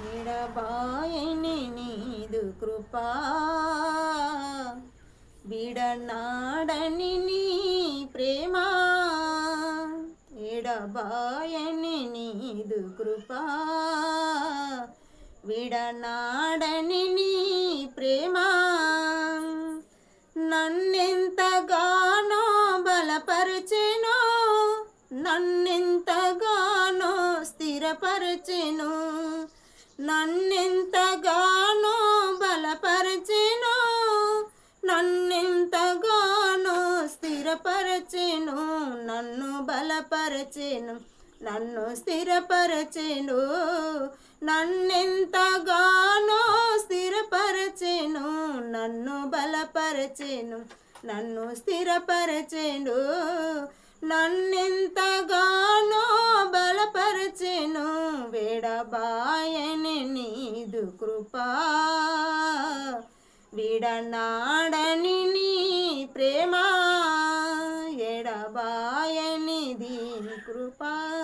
విడబాయని నీదు కృపా. విడనాడని నీ ప్రేమ. విడబాయని నీదు కృపా. విడనాడని నీ ప్రేమ. నన్నెంతగానో బలపరచెను నన్నెంతగానో స్థిరపరచెను. నన్నెంతగానో బలపరచెను నన్నెంతగానో స్థిరపరచెను నన్ను బలపరచెను నన్ను స్థిరపరచెను నన్నెంతగానో స్థిరపరచెను నన్ను బలపరచెను నన్ను స్థిరపరచెను నన్నెంతగా విడబాయని నీదు కృపా. విడనాడని నీ ప్రేమ. ఎడబాయని దీని కృపా.